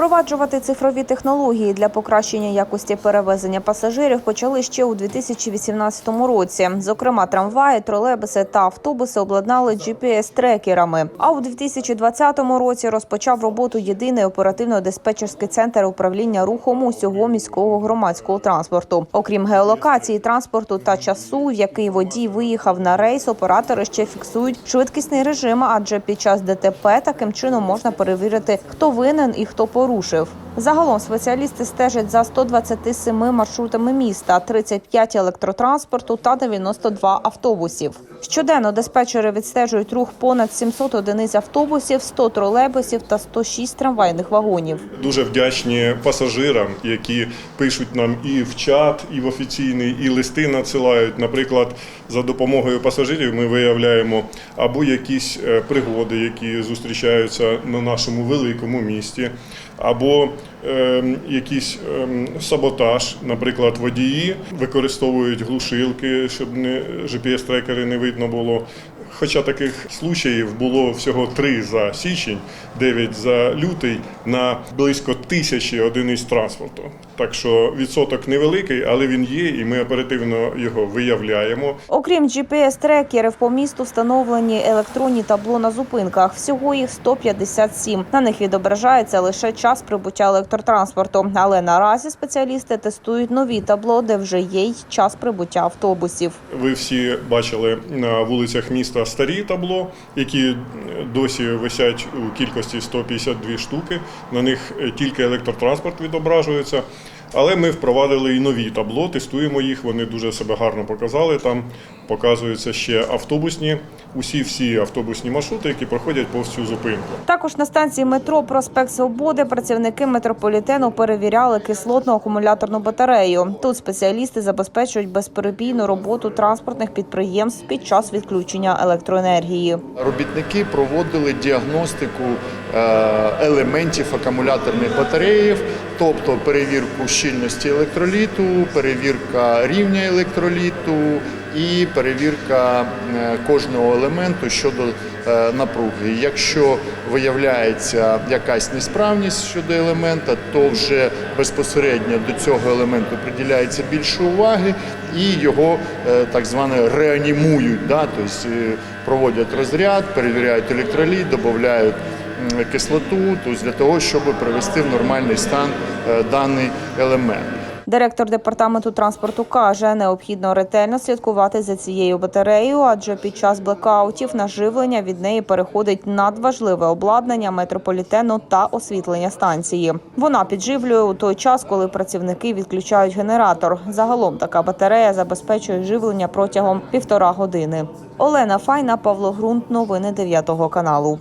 Впроваджувати цифрові технології для покращення якості перевезення пасажирів почали ще у 2018 році. Зокрема, трамваї, тролейбуси та автобуси обладнали GPS-трекерами. А у 2020 році розпочав роботу єдиний оперативно-диспетчерський центр управління рухом усього міського громадського транспорту. Окрім геолокації транспорту та часу, в який водій виїхав на рейс, оператори ще фіксують швидкісний режим, адже під час ДТП таким чином можна перевірити, хто винен і хто порушив. Загалом спеціалісти стежать за 127 маршрутами міста, 35 електротранспорту та 92 автобусів. Щоденно диспетчери відстежують рух понад 700 одиниць автобусів, 100 тролейбусів та 106 трамвайних вагонів. Дуже вдячні пасажирам, які пишуть нам і в чат, і в офіційний, і листи надсилають. Наприклад, за допомогою пасажирів ми виявляємо або якісь е, пригоди, які зустрічаються на нашому великому місті, або якийсь ем, саботаж. Наприклад, водії використовують глушилки, щоб не GPS-трекери не видно було. Хоча таких случаїв було всього три за січень, 9 за лютий на близько тисячі одиниць транспорту. Так що відсоток невеликий, але він є, і ми оперативно його виявляємо. Окрім GPS-трекерів, по місту встановлені електронні табло на зупинках. Всього їх 157. На них відображається лише час прибуття електротранспорту. Але наразі спеціалісти тестують нові табло, де вже є й час прибуття автобусів. Ви всі бачили на вулицях міста старі табло, які досі висять у кількості 152 штуки. На них тільки електротранспорт відображується. Але ми впровадили і нові табло, тестуємо їх. Вони дуже себе гарно показали. Там показуються ще автобусні, усі всі автобусні маршрути, які проходять повз цю зупинку. Також на станції метро Проспект Свободи працівники метрополітену перевіряли кислотну акумуляторну батарею. Тут спеціалісти забезпечують безперебійну роботу транспортних підприємств під час відключення електроенергії. Робітники проводили діагностику е, елементів акумуляторних батареїв, тобто перевірку щільності електроліту, перевірка рівня електроліту і перевірка е, кожного елементу щодо е, напруги. Якщо виявляється якась несправність щодо елемента, то вже безпосередньо до цього елементу приділяється більше уваги і його е, так зване реанімують. Да? Тобто проводять розряд, перевіряють електроліт, додають кислоту, тобто для того, щоб привести в нормальний стан е, даний елемент. Директор департаменту транспорту каже, необхідно ретельно слідкувати за цією батареєю, адже під час блекаутів на живлення від неї переходить надважливе обладнання метрополітену та освітлення станції. Вона підживлює у той час, коли працівники відключають генератор. Загалом така батарея забезпечує живлення протягом півтора години. Олена Файна, Павло Грунт. Новини 9 каналу.